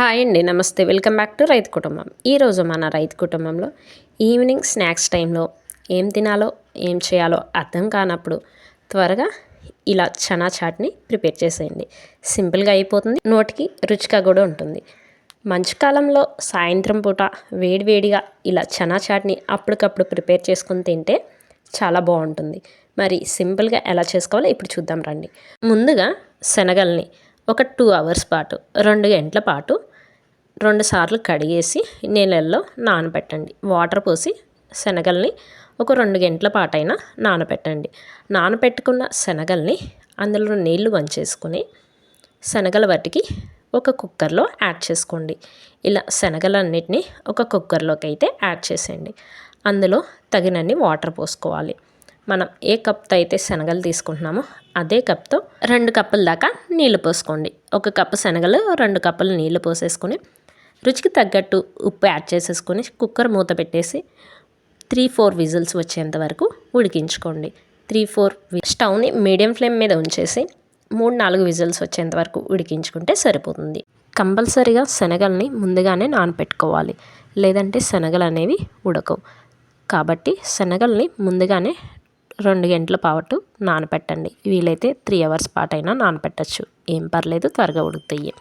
Hi అండి నమస్తే. Welcome back to రైతు కుటుంబం. ఈరోజు మన రైతు కుటుంబంలో ఈవినింగ్ స్నాక్స్ టైంలో ఏం తినాలో ఏం చేయాలో అర్థం కానప్పుడు త్వరగా ఇలా చనా చాట్ని ప్రిపేర్ చేసేయండి. సింపుల్గా అయిపోతుంది నోటికి రుచిగా కూడా ఉంటుంది. మంచు కాలంలో సాయంత్రం పూట వేడివేడిగా ఇలా చనా చాట్ని అప్పటికప్పుడు ప్రిపేర్ చేసుకుని తింటే చాలా బాగుంటుంది. మరి సింపుల్గా ఎలా చేసుకోవాలో ఇప్పుడు చూద్దాం రండి. ముందుగా శనగల్ని ఒక టూ అవర్స్ పాటు రెండు గంటల పాటు రెండు సార్లు కడిగేసి నీళ్ళల్లో నానబెట్టండి. వాటర్ పోసి శనగల్ని ఒక రెండు గంటల పాటైనా నానబెట్టండి. నానబెట్టుకున్న శనగల్ని అందులో నీళ్ళు వంచేసుకొని శనగల వాటికి ఒక కుక్కర్లో యాడ్ చేసుకోండి. ఇలా శనగలన్నిటిని ఒక కుక్కర్లోకి అయితే యాడ్ చేసేయండి. అందులో తగినన్ని వాటర్ పోసుకోవాలి. మనం ఏ కప్తో అయితే శనగలు తీసుకుంటున్నామో అదే కప్తో రెండు కప్పుల దాకా నీళ్ళు పోసుకోండి. ఒక కప్పు శనగలు రెండు కప్పులు నీళ్ళు పోసేసుకొని రుచికి తగ్గట్టు ఉప్పు యాడ్ చేసేసుకొని కుక్కర్ మూత పెట్టేసి త్రీ ఫోర్ విజిల్స్ వచ్చేంత వరకు ఉడికించుకోండి. త్రీ ఫోర్ స్టవ్ని మీడియం ఫ్లేమ్ మీద ఉంచేసి మూడు నాలుగు విజిల్స్ వచ్చేంత వరకు ఉడికించుకుంటే సరిపోతుంది. కంపల్సరీగా శనగల్ని ముందుగానే నానపెట్టుకోవాలి. లేదంటే శనగలు అనేవి ఉడకవు. కాబట్టి శనగల్ని ముందుగానే రెండు గంటల పాటు నానపెట్టండి. వీలైతే త్రీ అవర్స్ పాటైనా నానపెట్టచ్చు. ఏం పర్లేదు త్వరగా ఉడుకుతాయి.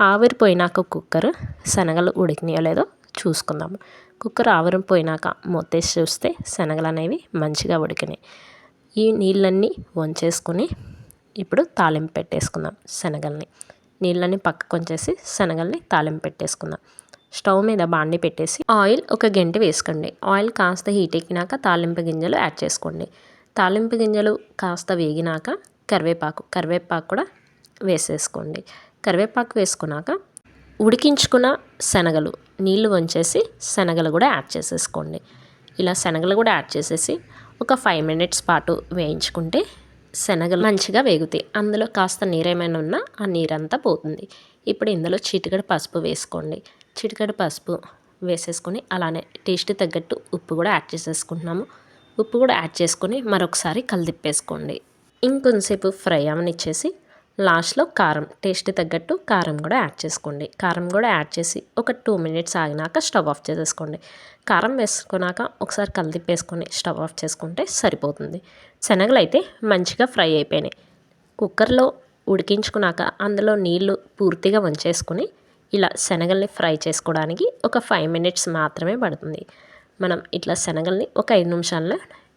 ఆవిరిపోయినాక కుక్కర్ శనగలు ఉడికినాయో లేదో చూసుకుందాము. కుక్కర్ ఆవిరిపోయినాక మొత్తేసి చూస్తే శనగలు అనేవి మంచిగా ఉడికినాయి. ఈ నీళ్ళన్నీ వంచేసుకొని ఇప్పుడు తాలింపు పెట్టేసుకుందాం శనగల్ని. నీళ్ళని పక్కకు వంచేసి శనగల్ని తాలింపు పెట్టేసుకుందాం. స్టవ్ మీద బాండి పెట్టేసి ఆయిల్ ఒక గంట వేసుకోండి. ఆయిల్ కాస్త హీట్ ఎక్కినాక తాలింపు గింజలు యాడ్ చేసుకోండి. తాలింపు గింజలు కాస్త వేగినాక కరివేపాకు కరివేపాకు కూడా వేసేసుకోండి. కరివేపాకు వేసుకున్నాక ఉడికించుకున్న శనగలు నీళ్ళు వంచేసి శనగలు కూడా యాడ్ చేసేసుకోండి. ఇలా శనగలు కూడా యాడ్ చేసేసి ఒక ఫైవ్ మినిట్స్ పాటు వేయించుకుంటే శనగలు మంచిగా వేగుతాయి. అందులో కాస్త నీరేమైనా ఉన్నా ఆ నీరంతా పోతుంది. ఇప్పుడు ఇందులో చిటికడ పసుపు వేసుకోండి. చిటికడ పసుపు వేసేసుకొని అలానే టేస్ట్ తగ్గట్టు ఉప్పు కూడా యాడ్ చేసేసుకుంటున్నాము. ఉప్పు కూడా యాడ్ చేసుకొని మరొకసారి కలిదిప్పేసుకోండి. ఇంకొంతసేపు ఫ్రై అవనిచ్చేసి లాస్ట్లో కారం టేస్ట్ తగ్గట్టు కారం కూడా యాడ్ చేసుకోండి. కారం కూడా యాడ్ చేసి ఒక టూ మినిట్స్ ఆగినాక స్టవ్ ఆఫ్ చేసేసుకోండి. కారం వేసుకున్నాక ఒకసారి కలిదిప్పేసుకొని స్టవ్ ఆఫ్ చేసుకుంటే సరిపోతుంది. శనగలు అయితే మంచిగా ఫ్రై అయిపోయినాయి. కుక్కర్లో ఉడికించుకున్నాక అందులో నీళ్ళు పూర్తిగా వంచేసుకొని ఇలా శనగల్ని ఫ్రై చేసుకోవడానికి ఒక ఫైవ్ మినిట్స్ మాత్రమే పడుతుంది. మనం ఇట్లా శనగల్ని ఒక ఐదు నిమిషాల్లో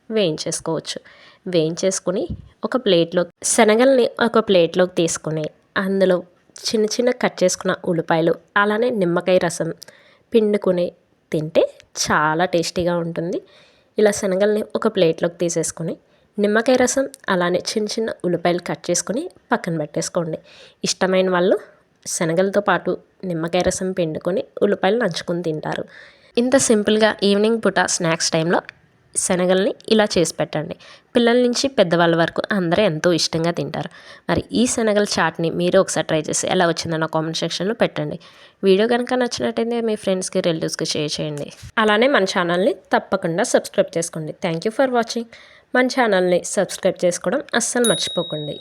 వేయించేసుకోవచ్చు. వేయించేసుకుని ఒక ప్లేట్లో శనగల్ని ఒక ప్లేట్లోకి తీసుకొని అందులో చిన్న చిన్న కట్ చేసుకున్న ఉల్లిపాయలు అలానే నిమ్మకాయ రసం పిండుకొని తింటే చాలా టేస్టీగా ఉంటుంది. ఇలా శనగల్ని ఒక ప్లేట్లోకి తీసేసుకొని నిమ్మకాయ రసం అలానే చిన్న చిన్న ఉల్లిపాయలు కట్ చేసుకొని పక్కన పెట్టేసుకోండి. ఇష్టమైన వాళ్ళు శనగలతో పాటు నిమ్మకాయ రసం పిండుకొని ఉల్లిపాయలు నంచుకొని తింటారు. ఇంత సింపుల్గా ఈవినింగ్ పూట స్నాక్స్ టైంలో శనగల్ని ఇలా చేసి పెట్టండి. పిల్లల నుంచి పెద్దవాళ్ళ వరకు అందరూ ఎంతో ఇష్టంగా తింటారు. మరి ఈ శనగల చాట్ని మీరు ఒకసారి ట్రై చేసి ఎలా వచ్చిందో నా కామెంట్ సెక్షన్లో పెట్టండి. వీడియో కనుక నచ్చినట్టయితే మీ ఫ్రెండ్స్కి రిలేటివ్స్కి షేర్ చేయండి. అలానే మన ఛానల్ని తప్పకుండా సబ్స్క్రైబ్ చేసుకోండి. Thank you for watching. మన ఛానల్ని సబ్స్క్రైబ్ చేసుకోవడం అస్సలు మర్చిపోకండి.